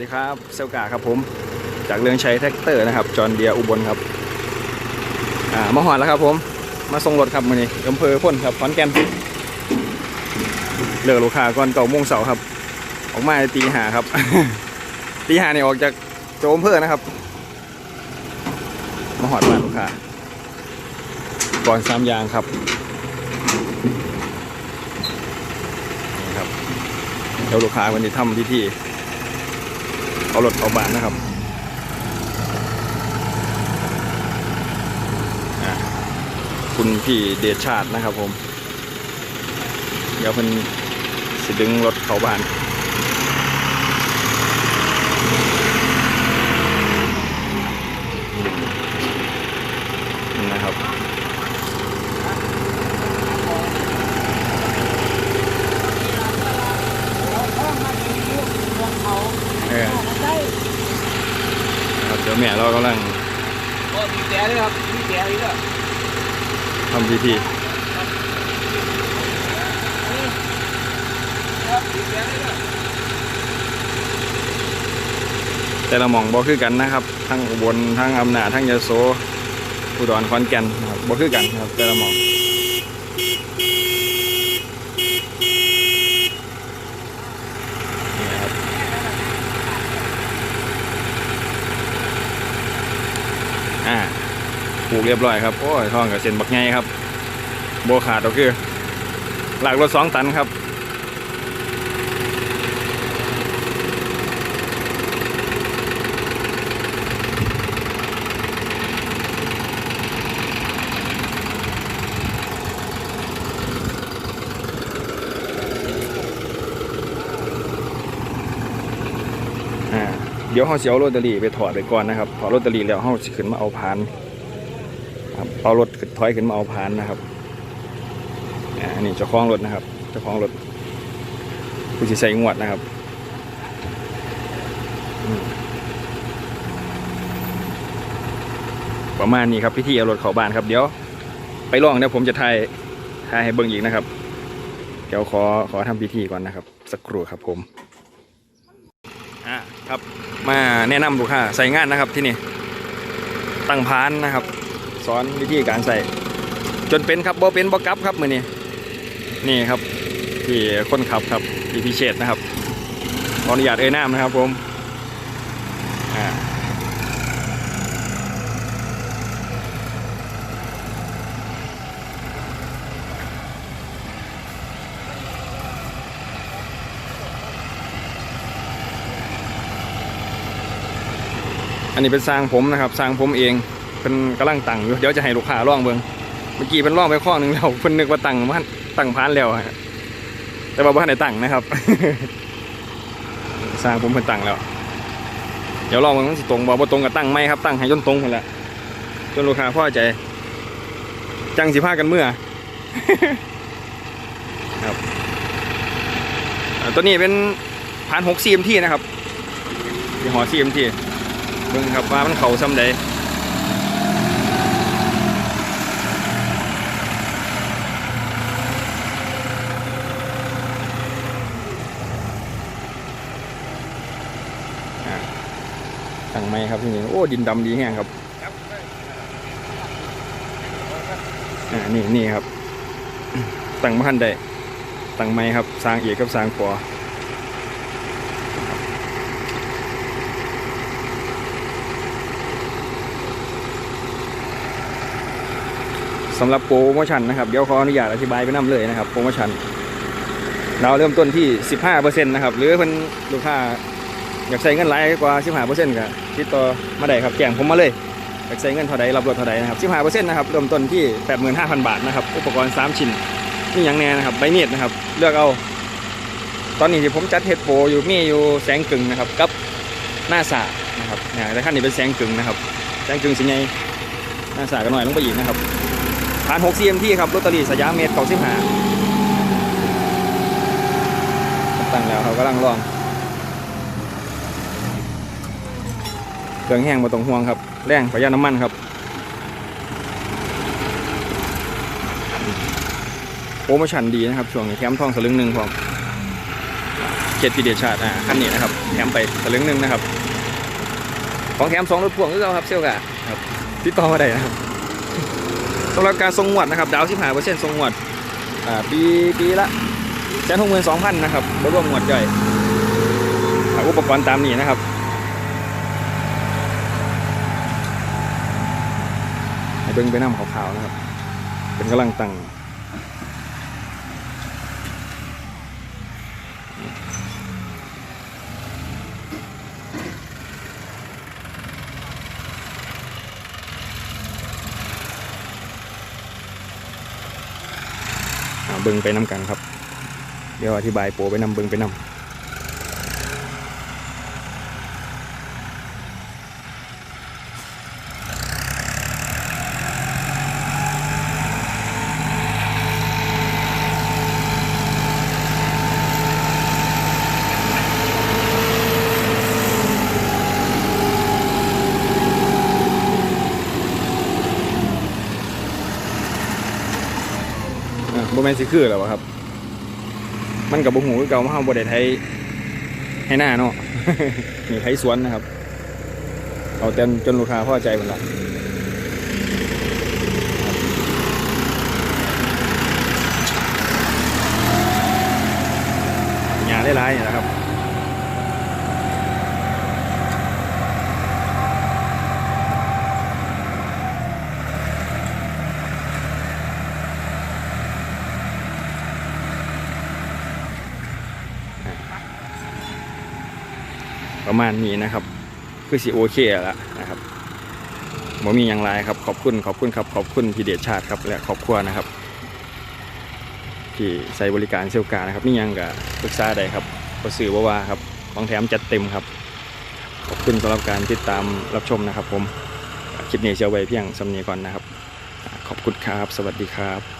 สวัสดีครับเซลกาครับผม จากเรืองชัยแท็กเตอร์นะครับ จอห์นเดียอุบลครับ อ่ามาหอดแล้วครับผม มาส่งรถครับมือนี้อำเภอพ่นครับขอนแก่นเลิกลูกค้าก่อนเก่าโมงเสาครับ ออกมาตีหาครับ ตีหาเนี่ยออกจากโจมอำเภอนะครับ มาหอดบ้านลูกค้าก่อนสามยางครับนี่ครับ เดี๋ยวลูกค้าวันนี้ทำพิธี เอารถเอาบ้านนะครับคุณพี่เดชชาตินะครับผม เดี๋ยวเพิ่นสิดึงรถเข้าบ้านนะครับ เออครับเดี๋ยวแม่เรากำลังโอ้มีแกด้วยครับมีแกอีกแล้วทำพิธีครับมีแกด้วยแต่ละหม่องบ่คือกันนะครับ ทั้งอุบลทั้งอำนาจทั้งยโสอุดรขอนแก่นนะครับบ่คือกันครับแต่ละหม่องนี่นะครับ อ่าปลูกเรียบร้อยครับโอ้ยท้องกับเส้นบักไงครับโบขาดก็คือหลักรถสองตันครับ เดี๋ยวเขาสิเอาโรตารี่ไปถอดไปก่อนนะครับถอดโรตารี่แล้วเขาขึ้นมาเอาพานครับเอารถถอยขึ้นมาเอาพานนะครับอันนี้เจ้าของรถนะครับเจ้าของรถผู้สิใส่งวดนะครับประมาณนี้ครับพิธีเอารถเข้าบ้านครับเดี๋ยว ไปลองเดี๋ยวผมจะถ่ายถ่ายให้เบิ่งอีกนะครับ เดี๋ยวขอขอทำพิธีก่อนนะครับ สักครู่ครับผม ครับ มาแนะนำลูกค้าใส่งานนะครับที่นี่ตั้งพานนะครับ สอนวิธีการใส่ จนเป็นครับบ่เป็นบ่กลับครับมือนี้นี่ครับที่คนขับครับที่พิเชษนะครับขออนุญาตเอ่ยนามนะครับผมอ่า นนี้เป็นสร้างผมนะครับสร้างผมเองเป็นกำลังตั้งอยู่เดี๋ยวจะให้ลูกค้าล่องเบิ่งเมื่อกี้เป็นล่องไปข้อหนึ่งแล้วเพิ่นนึกว่าตั้งมันตั้งพานแล้วแต่ว่าบ้านไหนตั้งนะครับ สร้างผมเพิ่นตั้งแล้ว เดี๋ยวลองมันสิตรงบ่บ่ตรงกับตั้งไม่ครับตั้งให้จนตรงหมดแหละจนลูกค้าพอใจจังสิพากันเมื่อครับตัวนี้เป็นพานหก CMT นะครับยี่ห้อ CMT เบิ่งครับว่ามันเขาซ้ำใดตั้งไม้ครับที่นี่โอ้ดินดำดีแห้งครับอ่านี่นี่ครับตั้งมาทันได้ตั้งไม้ครับสร้างเอกกับสร้างปอ สำหรับโปรโมชั่นนะครับ เดี๋ยวขออนุญาตอธิบายไปน้ำเลยนะครับโปรโมชั่นเราเริ่มต้นที่ 15%นะครับ หรือเพิ่นลูกค้าอยากใช้เงินหลายกว่า 15%ก็ติดต่อมาได้ครับแจ้งผมมาเลยอยากใช้เงินเท่าใดรับรถเท่าใดนะครับ15%นะครับเริ่มต้นที่ 85,000 บาทนะครับอุปกรณ์ 3 ชิ้นนี่อย่างแน่นะครับใบเมียดนะครับ เลือกเอา ตอนนี้ที่ผมจัดเฮดโปรอยู่มีอยู่แสงกึ่งนะครับกับหน้าสานะครับเนี่ยแต่ขั้นนี้เป็นแสงกึ่งนะครับแสงกึ่งสิไงหน้าสาก็หน่อยลงไปอีกนะครับ ผ่าน 6 CMT ครับลอตเตอรี่สยามเมตรเก่าสิบห้าตั้งแล้วเขากำลังลองเครื่องแห้งมาตรงห่วงครับ แรงประหยัดน้ำมันครับ โปรโมชั่นดีนะครับ ช่วงนี้แถมทองสลึงหนึ่งพร้อมเขตพิเดชชาติอ่าคันนี้นะครับแถมไปตะลึงหนึ่งนะครับ ของแถมสองรถพ่วงคือเราครับเซลกะครับติดต่อมาได้นะครับำหรับการทรงหวดนะครับ ดาวสิบห้าเปอร์เซ็นต์ทรงหวดอ่าปีปีละแสนหกหมื่นสองพันนะครับรวมงวดใหญ่อุปกรณ์ตามนี้นะครับให้เบิ้งไปน้ำขาวๆนะครับ เป็นกำลังตั้ง เบิงไปน้ำกันครับ เดี๋ยวอธิบายโปไปนำเบิงไปนำ บ่แม่นสิคือแล้วครับ มันกับบ่หูเก่ามาเฮาบ่ได้ไทยให้หน้าเนาะนี่ไทยสวนนะครับ เอาเต็มจนลูกค้าพอใจหมดละหญ้าหลายๆนี่แหละครับ ประมาณนี้นะครับ คือสิโอเคแล้วนะครับบ่มีอย่างไรครับ ขอบคุณขอบคุณครับ ขอบคุณพี่เดชชาติครับและครอบครัวนะครับ ที่ใช้บริการเซลกานะครับนี่ยังกับปรึกษาได้ครับก็สื่อว่าว่าครับของแถมจัดเต็มครับ ขอบคุณสำหรับการติดตามรับชมนะครับ ผมคลิปนี้เชียวไว้เพียงสำนียก่อนนะครับ ขอบคุณครับ สวัสดีครับ